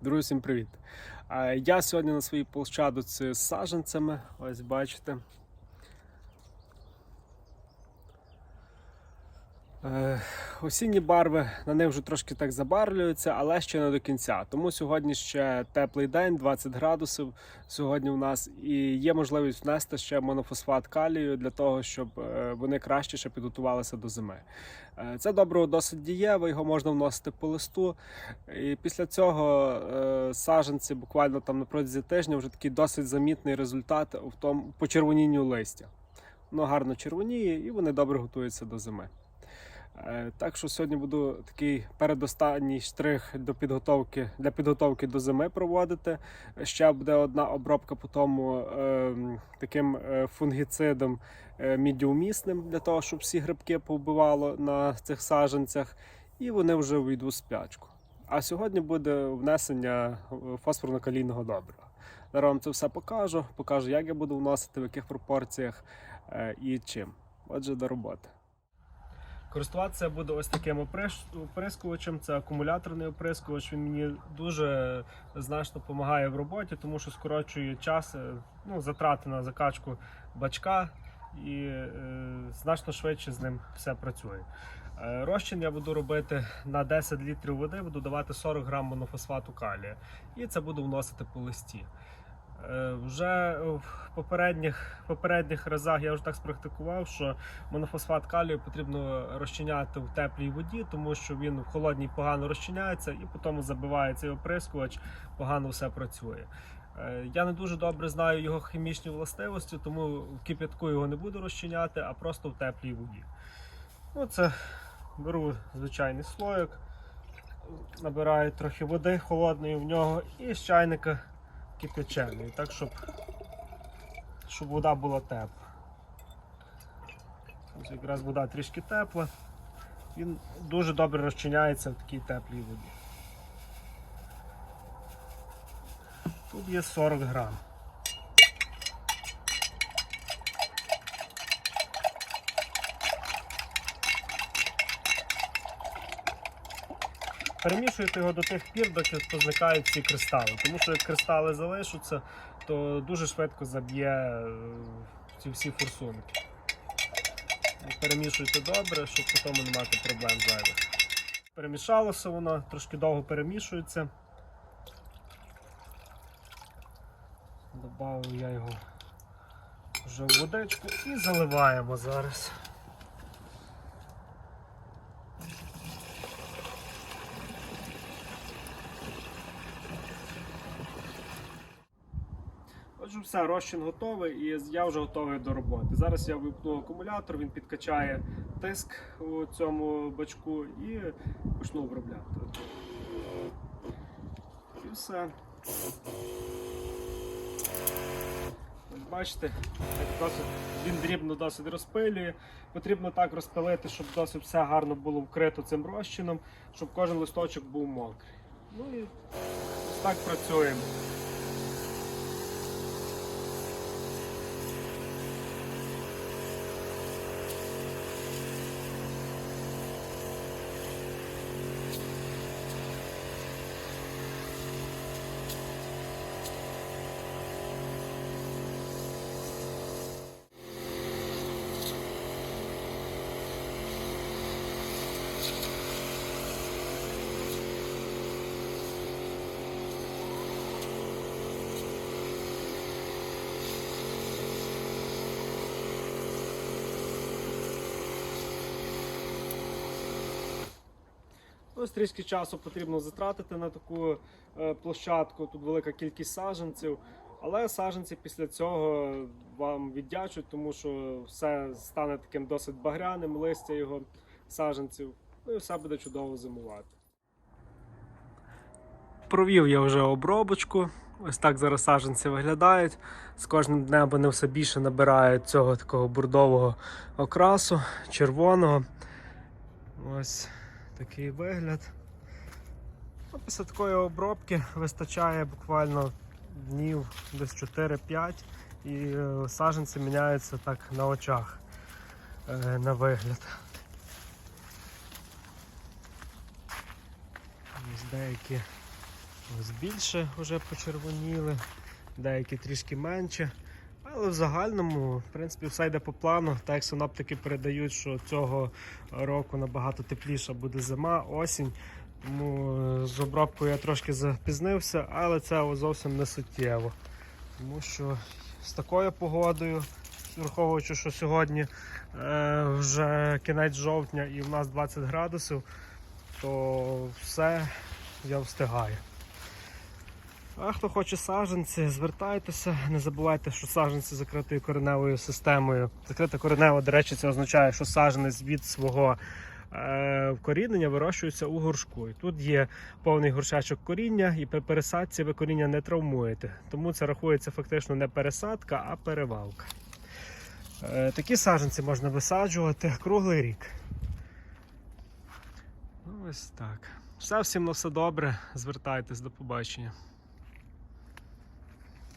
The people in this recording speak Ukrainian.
Друзі, всім привіт! Я сьогодні на своїй площадці з саджанцями. Ось бачите. Осінні барви на них вже трошки так забарвлюються, але ще не до кінця. Тому сьогодні ще теплий день, 20 градусів сьогодні у нас, і є можливість внести ще монофосфат калію для того, щоб е, вони краще ще підготувалися до зими. Е, Це добриво досить дієве, його можна вносити по листу. І після цього е, саджанці буквально там на протязі тижня вже такий досить замітний результат в тому почервонінню листя. Воно гарно червоніє і вони добре готуються до зими. Е, Так що сьогодні буду такий передостанній штрих до підготовки для підготовки до зими проводити. Ще буде одна обробка по тому е, таким е, фунгіцидом е, мідіумісним для того, щоб всі грибки повбивало на цих саджанцях, і вони вже вийдуть в спячку. А сьогодні буде внесення фосфорно-калійного добрива. Зараз вам це все покажу, покажу, як я буду вносити, в яких пропорціях і чим. Отже, до роботи. Користуватися буду ось таким оприскувачем. Це акумуляторний оприскувач. Він мені дуже значно допомагає в роботі, тому що скорочує час, е, ну, затрати на закачку бачка і е, значно швидше з ним все працює. Е, Розчин я буду робити на 10 літрів води, буду давати 40 грам монофосфату калія. І це буду вносити по листі. Е, Вже в попередніх, попередніх разах я вже так спрактикував, що монофосфат калію потрібно розчиняти в теплій воді, тому що він в холодній погано розчиняється і потім забиває цей оприскувач, погано все працює. Е, Я не дуже добре знаю його хімічні властивості, тому в кип'ятку його не буду розчиняти, а просто в теплій воді. Ну, це беру звичайний слоїк, набираю трохи води холодної в нього і з чайника кипяченої, так щоб, щоб вода була тепла. Ось якраз вода трішки тепла, він дуже добре розчиняється в такій теплій воді. Тут є 40 грам. Перемішуєте його до тих пір, доки позникають ці кристали. Тому що як кристали залишаться, то дуже швидко заб'є е, ці всі форсунки. Перемішуйте добре, щоб потім не мати проблем зайвих. Перемішалося воно, трошки довго перемішується. Добавив я його вже в водичку і заливаємо зараз. Отже, все, розчин готовий і я вже готовий до роботи. Зараз я вимкну акумулятор, він підкачає тиск у цьому бачку і почну обробляти. І все. Бачите, досить, він дрібно досить розпилює. Потрібно так розпилити, щоб досить все гарно було вкрито цим розчином, щоб кожен листочок був мокрий. Ну і так працюємо. Ось трішки часу потрібно затратити на таку е, площадку. Тут велика кількість саджанців. Але саджанці після цього вам віддячуть, тому що все стане таким досить багряним, листя його саджанців. Ну і все буде чудово зимувати. Провів я вже обробочку. Ось так зараз саджанці виглядають. З кожним днем вони все більше набирають цього такого бурдового окрасу, червоного. Ось такий вигляд. Ну, Після такої обробки вистачає буквально днів десь 4-5 і е, саджанці міняються так на очах е, на вигляд. Ось деякі Ось більше вже почервоніли, деякі трішки менше. Але в загальному, в принципі, все йде по плану. Так як синоптики передають, що цього року набагато тепліша буде зима, осінь. Тому е, з обробкою я трошки запізнився, але це зовсім не суттєво. Тому що з такою погодою, враховуючи, що сьогодні е, вже кінець жовтня і в нас 20 градусів, то все я встигаю. А хто хоче саджанці, звертайтеся. Не забувайте, що саджанці закритою кореневою системою. Закрита коренева, до речі, це означає, що саджанець від свого е, вирощується у горшку. І тут є повний горшачок коріння, і при пересадці ви коріння не травмуєте. Тому це рахується фактично не пересадка, а перевалка. Е, такі саджанці можна висаджувати круглий рік. Ну, Ось так. Все, всім на все добре. Звертайтесь, до побачення.